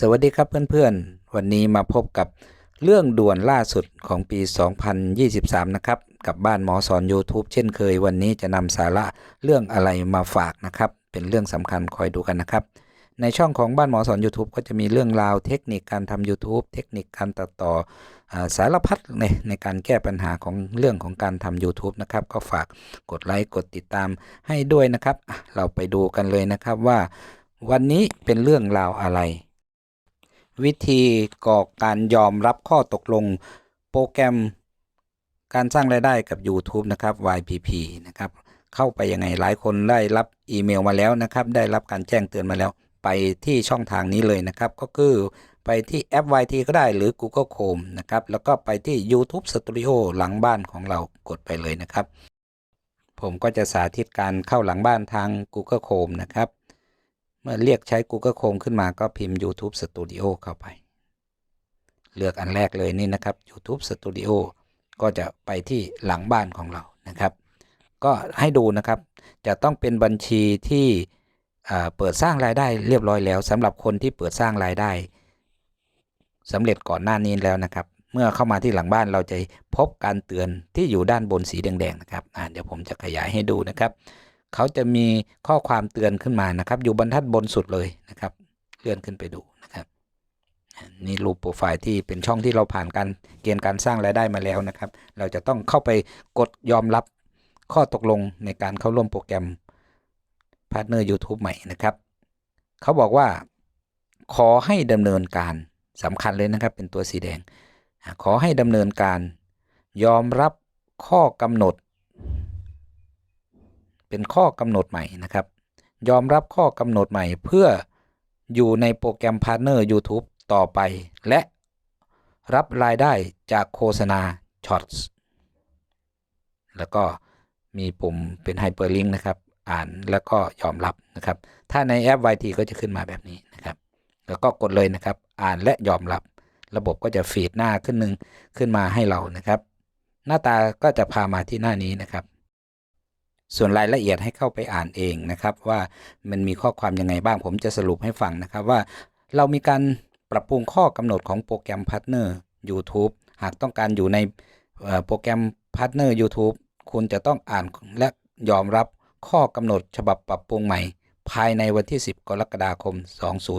สวัสดีครับเพื่อนๆ วันนี้มาพบกับเรื่องด่วนล่าสุดของปี 2023 นะครับ กับบ้านหมอสอน YouTube เช่นเคย วันนี้จะนำสาระเรื่องอะไรมาฝากนะครับ เป็นเรื่องสำคัญคอยดูกันนะครับ ในช่องของบ้านหมอสอน YouTube ก็จะมีเรื่องราวเทคนิคการทำ YouTube เทคนิคการตัดต่ออสารพัดในในการแก้ปัญหาของเรื่องของการทำ YouTube นะครับ ก็ฝากกดไลค์กดติดตามให้ด้วยนะครับ เราไปดูกันเลยนะครับว่า วันนี้เป็นเรื่องราวอะไร วิธีก่อการยอมรับข้อตกลง โปรแกรมการสร้างรายได้กับ YouTube นะครับ YPP นะครับ เข้าไปยังไงหลายคนได้รับอีเมลมาแล้วนะครับ ได้รับการแจ้งเตือนมาแล้ว ไปที่ช่องทางนี้เลยนะครับ ก็คือไปที่แอป YT ก็ได้หรือ Google Chrome นะครับ แล้วก็ไปที่ YouTube Studio หลังบ้านของเรากดไปเลยนะครับ ผมก็จะสาธิตการเข้าหลังบ้านทาง Google Chrome นะครับ เมื่อเรียกใช้ Google Chrome ขึ้นมาก็พิมพ์ YouTube Studio เข้าไป เลือกอันแรกเลยนี่นะครับ YouTube Studio ก็จะไปที่หลังบ้านของเรานะครับ ก็ให้ดูนะครับ จะต้องเป็นบัญชีที่เปิดสร้างรายได้เรียบร้อยแล้วสำหรับคนที่เปิดสร้างรายได้สำเร็จก่อนหน้านี้แล้วนะครับ เมื่อเข้ามาที่หลังบ้านเราจะพบการเตือนที่อยู่ด้านบนสีแดงๆนะครับเดี๋ยวผมจะขยายให้ดูนะครับ เขาจะมีข้อความเตือนขึ้นมานะครับ อยู่บรรทัดบนสุดเลยนะครับเลื่อนขึ้นไปดูนะครับนี่รูปโปรไฟล์ที่เป็นช่องที่เราผ่านการเกณฑ์การสร้างรายได้มาแล้วนะครับ เราจะต้องเข้าไปกดยอมรับข้อตกลงในการเข้าร่วมโปรแกรมพาร์ทเนอร์ YouTube ใหม่นะครับ เขาบอกว่า ขอให้ดำเนินการสำคัญเลยนะครับ เป็นตัวสีแดง ขอให้ดำเนินการ ยอมรับข้อกำหนด เป็นข้อกำหนดใหม่นะครับ ยอมรับข้อกำหนดใหม่เพื่ออยู่ในโปรแกรมพาร์เนอร์ YouTube ต่อไป และรับรายได้จากโฆษณาช็อตส์แล้วก็มีปุ่มเป็นไฮเปอร์ลิงก์นะครับ อ่านแล้วก็ยอมรับนะครับ ถ้าในแอป YT ก็จะขึ้นมาแบบนี้นะครับ แล้วก็กดเลยนะครับ อ่านและยอมรับ ระบบก็จะฟีดหน้าขึ้นหนึ่งขึ้นมาให้เรานะครับ หน้าตาก็จะพามาที่หน้านี้นะครับ ส่วนรายละเอียดให้เข้าไปอ่านเองนะครับว่ามันมีข้อความยังไงบ้างผมจะสรุปให้ฟังนะครับว่าเรามีการปรับปรุงข้อกำหนดของโปรแกรมพาร์ทเนอร์ YouTube หากต้องการอยู่ในโปรแกรมพาร์ทเนอร์ YouTube คุณจะต้องอ่านและยอมรับข้อกำหนดฉบับปรับปรุงใหม่ ภายในวันที่ 10 กรกฎาคม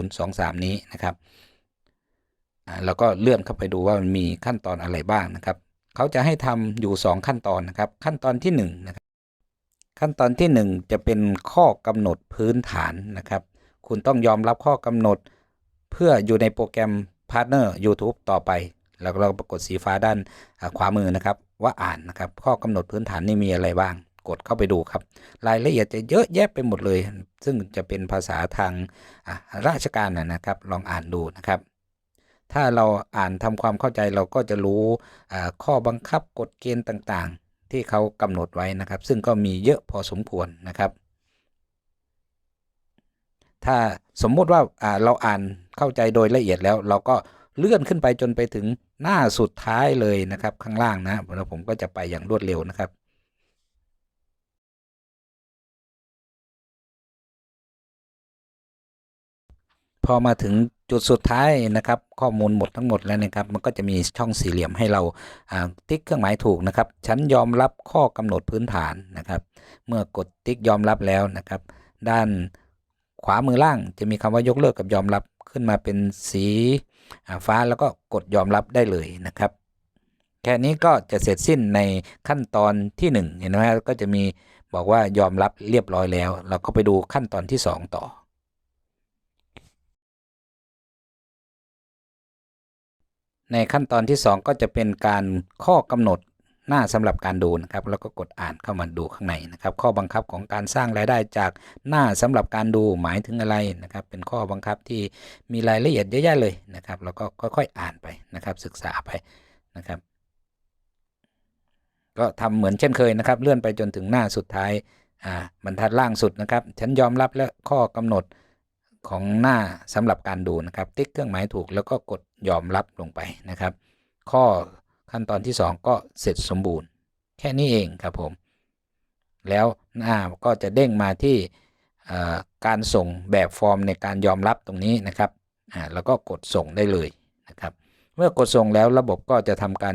2023 นี้นะครับแล้วก็เลื่อนเข้าไปดูว่ามันมีขั้นตอนอะไรบ้างนะครับ เขาจะให้ทำอยู่ 2 ขั้นตอนนะครับ ขั้นตอนที่1นะครับ ขั้นตอนที่ 1 จะเป็นข้อกำหนดพื้นฐานนะครับ คุณต้องยอมรับข้อกำหนด เพื่ออยู่ในโปรแกรมพาร์ทเนอร์ YouTube ต่อไป แล้วเราปรากฏสีฟ้าด้านขวามือนะครับ ว่าอ่านนะครับ ข้อกำหนดพื้นฐานนี่มีอะไรบ้าง กดเข้าไปดูครับ รายละเอียดจะเยอะแยะไปหมดเลย ซึ่งจะเป็นภาษาทางราชการนะนะครับ ลองอ่านดูนะครับถ้าเราอ่านทำความเข้าใจเราก็จะรู้ข้อบังคับกฎเกณฑ์ต่างๆ ที่เขากำหนดไว้นะครับ ซึ่งก็มีเยอะพอสมควรนะครับ ถ้าสมมติว่าอ่าเราอ่านเข้าใจโดยละเอียดแล้ว เราก็เลื่อนขึ้นไปจนไปถึงหน้าสุดท้ายเลยนะครับ ข้างล่างนะแล้วผมก็จะไปอย่างรวดเร็วนะครับพอมาถึง จุดสุดท้ายนะครับ ข้อมูลหมดทั้งหมดแล้วนะครับ มันก็จะมีช่องสี่เหลี่ยมให้เราติ๊กเครื่องหมายถูกนะครับ ฉันยอมรับข้อกำหนดพื้นฐานนะครับ เมื่อกดติ๊กยอมรับแล้วนะครับ ด้านขวามือล่างจะมีคำว่ายกเลิกกับยอมรับขึ้นมาเป็นสีฟ้าแล้วก็กดยอมรับได้เลยนะครับ แค่นี้ก็จะเสร็จสิ้นในขั้นตอนที่หนึ่งเห็นไหมก็จะมีบอกว่ายอมรับเรียบร้อยแล้ว เราก็ไปดูขั้นตอนที่สองต่อ ในขั้นตอนที่ 2 ก็จะเป็นการข้อกำหนดหน้าสำหรับการดูนะครับ แล้วก็กดอ่านเข้ามาดูข้างในนะครับ ข้อบังคับของการสร้างรายได้จากหน้าสำหรับการดูหมายถึงอะไรนะครับ เป็นข้อบังคับที่มีรายละเอียดเยอะแยะเลยนะครับ แล้วก็ค่อยๆอ่านไปนะครับ ศึกษาไปนะครับ ก็ทำเหมือนเช่นเคยนะครับ เลื่อนไปจนถึงหน้าสุดท้ายอ่าบรรทัดล่างสุดนะครับ ฉันยอมรับและข้อกำหนด ของหน้าสำหรับการดูนะครับ ติ๊กเครื่องหมายถูกแล้วก็กดยอมรับลงไปนะครับ ข้อขั้นตอนที่ 2 ก็เสร็จสมบูรณ์ แค่นี้เองครับผม แล้วหน้าก็จะเด้งมาที่การส่งแบบฟอร์มในการยอมรับตรงนี้นะครับแล้วก็กดส่งได้เลยนะครับ เมื่อกดส่งแล้วระบบก็จะทำการ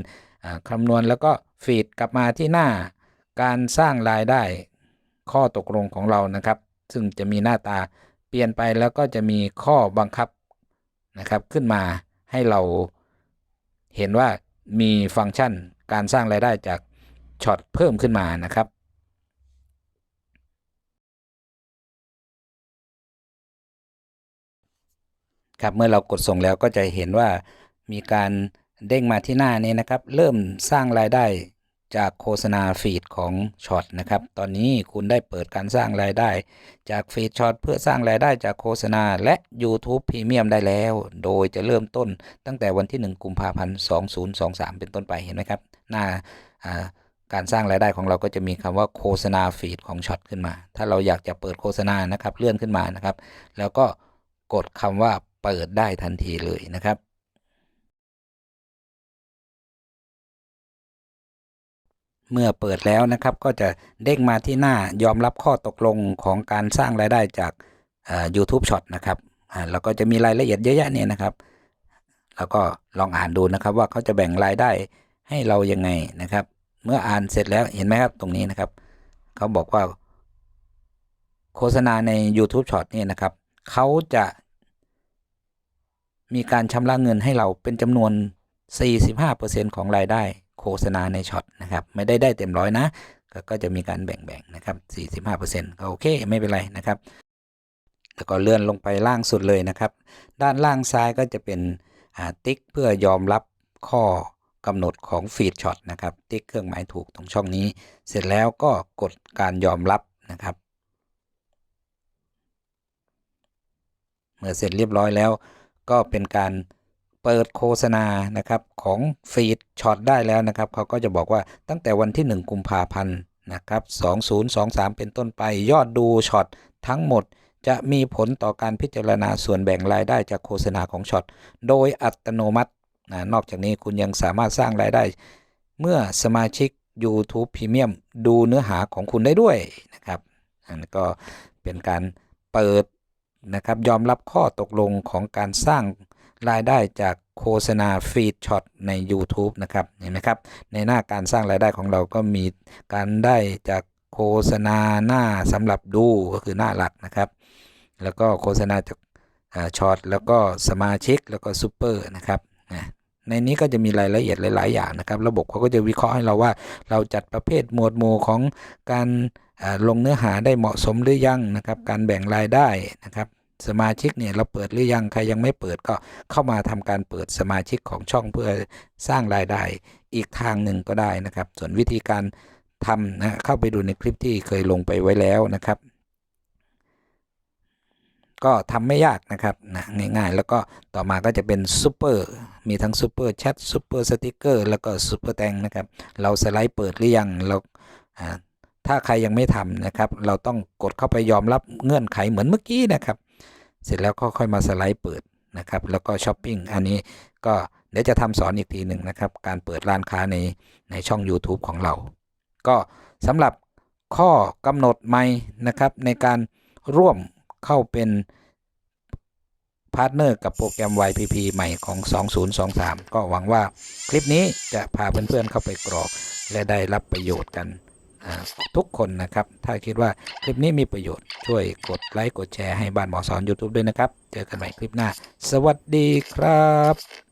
คำนวณแล้วก็ฟีดกลับมาที่หน้าการสร้างรายได้ข้อตกลงของเรานะครับ ซึ่งจะมีหน้าตา เปลี่ยนไปแล้วก็จะมีข้อบังคับนะครับขึ้นมาให้เราเห็นว่ามีฟังก์ชันการสร้างรายได้จากช็อตเพิ่มขึ้นมานะครับครับเมื่อเรากดส่งแล้วก็จะเห็นว่ามีการเด้งมาที่หน้านี้นะครับ เริ่มสร้างรายได้ จากโฆษณาฟีดของช็อตนะครับ ตอนนี้คุณได้เปิดการสร้างรายได้ จากฟีดช็อตเพื่อสร้างรายได้จากโฆษณาและ YouTube Premium ได้แล้ว โดยจะเริ่มต้นตั้งแต่วันที่ 1 กุมภาพันธ์ 2023 เป็นต้นไปเห็นไหมครับ หน้าอ่าการสร้างรายได้ของเราก็จะมีคำว่าโฆษณาฟีดของช็อตขึ้นมา ถ้าเราอยากจะเปิดโฆษณานะครับ เลื่อนขึ้นมานะครับ แล้วก็กดคำว่าเปิดได้ทันทีเลยนะครับ เมื่อเปิดแล้วนะครับก็จะเด้งมาที่หน้ายอมรับข้อตกลงของการสร้างรายได้จาก YouTube Short นะครับอ่าแล้วก็จะมีรายละเอียดเยอะแยะเนี่ยนะครับ แล้วก็ลองอ่านดูนะครับว่าเขาจะแบ่งรายได้ให้เรายังไงนะครับ เมื่ออ่านเสร็จแล้วเห็นไหมครับตรงนี้นะครับเขาบอกว่า โฆษณาใน YouTube Short เนี่ยนะครับเขาจะมีการชำระเงินให้เราเป็นจำนวน 45%ของรายได้ โฆษณาในช็อตนะครับ ไม่ได้ได้เต็มร้อยนะ ก็จะมีการแบ่งๆนะครับ45%ก็โอเคไม่เป็นไรนะครับ แล้วก็เลื่อนลงไปล่างสุดเลยนะครับ ด้านล่างซ้ายก็จะเป็นติ๊กเพื่อยอมรับข้อกำหนดของฟีดช็อตนะครับ ติ๊กเครื่องหมายถูกตรงช่องนี้ เสร็จแล้วก็กดการยอมรับนะครับ เมื่อเสร็จเรียบร้อยแล้วก็เป็นการ เปิดโฆษณานะครับของฟีดช็อตได้แล้วนะครับเขาก็จะบอกว่าตั้งแต่วันที่ 1 กุมภาพันธ์นะครับ2023 เป็นต้นไปยอดดูช็อตทั้งหมดจะมีผลต่อการพิจารณาส่วนแบ่งรายได้จากโฆษณาของช็อตโดยอัตโนมัตินะนอกจากนี้คุณยังสามารถสร้างรายได้ เมื่อสมาชิก YouTube Premium ดูเนื้อหาของคุณได้ด้วยนะครับอันก็เป็นการเปิดนะครับยอมรับข้อตกลงของการสร้าง รายได้จากโฆษณาฟีดช็อตใน YouTube นะครับเห็นไหมครับ ในหน้าการสร้างรายได้ของเราก็มีการได้จากโฆษณาหน้าสำหรับดูก็คือหน้าหลักนะครับ แล้วก็โฆษณาจากช็อตแล้วก็สมาชิกแล้วก็ซูเปอร์นะครับในนี้ก็จะมีรายละเอียดหลาย ๆ อย่างนะครับ ระบบเขาก็จะวิเคราะห์ให้เราว่า เราจัดประเภทหมวดหมู่ของการลงเนื้อหาได้เหมาะสมหรือยังนะครับ การแบ่งรายได้นะครับ สมาชิกเนี่ยเราเปิดหรือยังใครยังไม่เปิดก็เข้ามาทำการเปิดสมาชิกของช่องเพื่อสร้างรายได้อีกทางหนึ่งก็ได้นะครับ ส่วนวิธีการทำนะเข้าไปดูในคลิปที่เคยลงไปไว้แล้วนะครับ ก็ทำไม่ยากนะครับนะง่ายๆ แล้วก็ต่อมาก็จะเป็นซูเปอร์มีทั้งซูเปอร์แชทซูเปอร์สติกเกอร์แล้วก็ซูเปอร์แตงนะครับ เราสไลด์เปิดหรือยังเราถ้าใครยังไม่ทำนะครับ เราต้องกดเข้าไปยอมรับเงื่อนไขเหมือนเมื่อกี้นะครับ เสร็จแล้วก็ค่อยมาสไลด์เปิดนะครับแล้วก็ช้อปปิ้งอันนี้ก็เดี๋ยวจะทำสอนอีกทีหนึ่งนะครับ การเปิดร้านค้าในในช่อง YouTube ของเรา ก็สำหรับข้อกำหนดใหม่นะครับในการร่วมเข้าเป็นพาร์ทเนอร์กับโปรแกรม YPP ใหม่ของ 2023 ก็หวังว่าคลิปนี้จะพาเพื่อนๆเข้าไปกรอกและได้รับประโยชน์กัน ทุกคนนะครับ ถ้าคิดว่าคลิปนี้มีประโยชน์ช่วยกดไลค์กดแชร์ให้บ้านหมอสอน YouTube ด้วยนะครับ เจอกันใหม่คลิปหน้า สวัสดีครับ